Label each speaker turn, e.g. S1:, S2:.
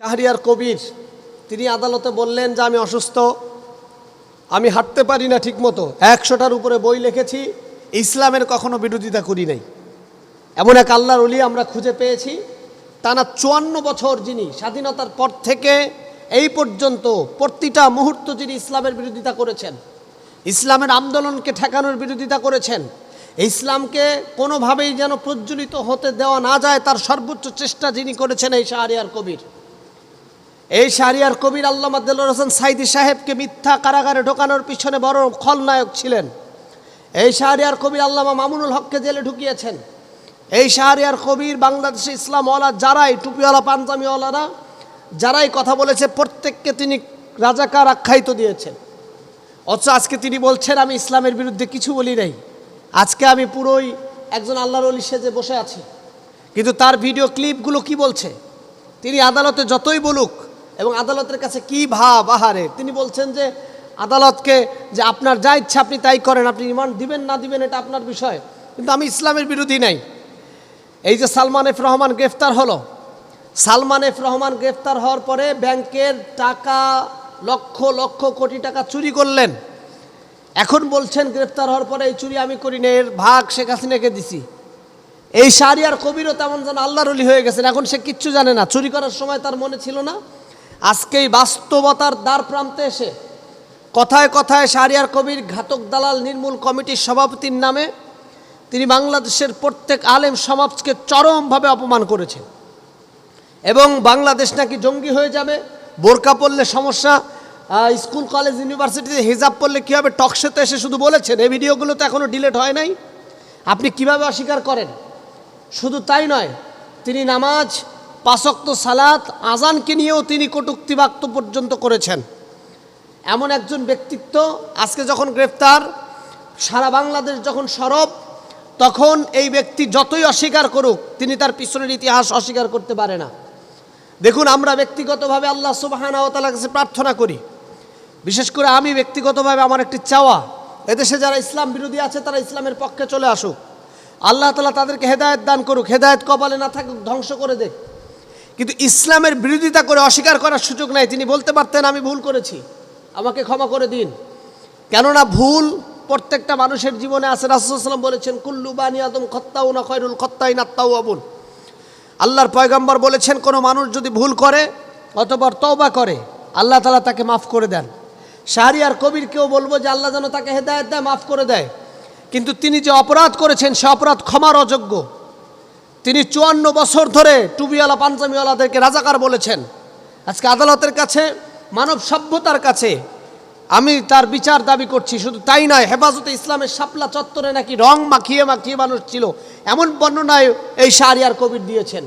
S1: শাহরিয়ার কবির, তিনি আদালতে বললেন যে, আমি অসুস্থ, আমি হাঁটতে পারি না ঠিকমতো। একশোটার উপরে বই লিখেছি, ইসলামের কখনো বিরোধিতা করি নাই। এমন এক আল্লাহর অলি আমরা খুঁজে পেয়েছি। টানা চুয়ান্ন বছর যিনি স্বাধীনতার পর থেকে এই পর্যন্ত প্রতিটা মুহূর্ত যিনি ইসলামের বিরোধিতা করেছেন, ইসলামের আন্দোলনকে ঠেকানোর বিরোধিতা করেছেন, ইসলামকে কোনোভাবেই যেন প্রজ্বলিত হতে দেওয়া না যায়, তার সর্বোচ্চ চেষ্টা যিনি করেছেন এই শাহরিয়ার কবির। এই শাহরিয়ার কবির আল্লামা দেলোর হোসেন সাইদি সাহেবকে মিথ্যা কারাগারে ঢোকানোর পিছনে বড় খলনায়ক ছিলেন। এই শাহরিয়ার কবির আল্লামা মামুনুল হককে জেলে ঢুকিয়েছেন। এই শাহরিয়ার কবির বাংলাদেশে ইসলামওয়ালা যারাই, টুপিওয়ালা পাঞ্জামিওয়ালারা যারাই কথা বলেছে, প্রত্যেককে তিনি রাজাকার আখ্যায়িত দিয়েছেন। অথচ আজকে তিনি বলছেন, আমি ইসলামের বিরুদ্ধে কিছু বলি নাই। আজকে আমি পুরোই একজন আল্লাহর অলি সেজে বসে আছি। কিন্তু তার ভিডিও ক্লিপগুলো কি বলছে? তিনি আদালতে যতই বলুক এবং আদালতের কাছে কি ভাব? আহারে, তিনি বলছেন যে, আদালতকে যে আপনার যা ইচ্ছা আপনি তাই করেন, আপনি রিমান্ড দিবেন, না দিবেন, এটা আপনার বিষয়। কিন্তু আমি ইসলামের বিরোধী নাই। এই যে সালমান এফ রহমান গ্রেফতার হলো, সালমান এফ রহমান গ্রেফতার হওয়ার পরে ব্যাংকের টাকা, লক্ষ লক্ষ কোটি টাকা চুরি করলেন। এখন বলছেন গ্রেফতার হওয়ার পরে এই চুরি আমি করি না, এর ভাগ শেখ হাসিনাকে দিছি। এই শাহরিয়ার কবিরও তেমন যেন আল্লাহর অলি হয়ে গেছেন, এখন সে কিচ্ছু জানে না। চুরি করার সময় তার মনে ছিল না আজকেই বাস্তবতার দ্বার প্রান্তে এসে কথায় কথায় শাহরিয়ার কবির ঘাতক দালাল নির্মূল কমিটির সভাপতির নামে তিনি বাংলাদেশের প্রত্যেক আলেম সমাজকে চরমভাবে অপমান করেছেন। এবং বাংলাদেশ নাকি জঙ্গি হয়ে যাবে, বোরকা পড়লে সমস্যা স্কুল, কলেজ, ইউনিভার্সিটিতে হিজাব পড়লে কী হবে, টকশোতে এসে শুধু বলেছেন, এই ভিডিওগুলো তো এখনও ডিলেট হয় নাই। আপনি কীভাবে অস্বীকার করেন? শুধু তাই নয়, তিনি নামাজ পাশক্ত সালাত আজানকে নিয়েও তিনি কটুক্তি বাক্য পর্যন্ত করেছেন। এমন একজন ব্যক্তিত্ব, আজকে যখন গ্রেফতার, সারা বাংলাদেশ যখন সরব, তখন এই ব্যক্তি যতই অস্বীকার করুক, তিনি তার পিছনের ইতিহাস অস্বীকার করতে পারে না। দেখুন, আমরা ব্যক্তিগতভাবে আল্লাহ সুবাহানা ও তালার কাছে প্রার্থনা করি। বিশেষ করে আমি ব্যক্তিগতভাবে আমার একটি চাওয়া, এদেশে যারা ইসলাম বিরোধী আছে, তারা ইসলামের পক্ষে চলে আসুক। আল্লাহ তালা তাদেরকে হেদায়ত দান করুক, হেদায়ত কপালে না থাকুক, ধ্বংস করে দেখ। কিন্তু ইসলামের বিরোধিতা করে অস্বীকার করার সুযোগ নাই। তিনি বলতে পারতেন, আমি ভুল করেছি। আমাকে ক্ষমা করে দিন। কেননা ভুল প্রত্যেকটা মানুষের জীবনে আছে। রাসুলাম বলেছেন, কুল্লু বানি আদম খত্তাউ না খয়রুল খত্তাই নাত্তাউ আবুল আল্লাহর পয়গম্বর বলেছেন, কোনো মানুষ যদি ভুল করে অতপর তওবা করে, আল্লাহ তালা তাকে মাফ করে দেন। শাহরিয়ার কবিরকেও বলব যে, আল্লাহ যেন তাকে হেদায়ত দেয়, মাফ করে দেয়। কিন্তু তিনি যে অপরাধ করেছেন, সে অপরাধ ক্ষমার অযোগ্য। তিনি চুয়ান্ন বছর ধরে টুবিওয়ালা পাঞ্জামিওয়ালাদেরকে রাজাকার বলেছেন। আজকে আদালতের কাছে, মানব সভ্যতার কাছে আমি তার বিচার দাবি করছি, শুধু তাই নয়, হেফাজতে ইসলামের শাপলা চত্বরে নাকি রং মাখিয়ে মাখিয়ে মানুষ ছিল। এমন বর্ণনায় এই শাহরিয়ার কবির দিয়েছেন।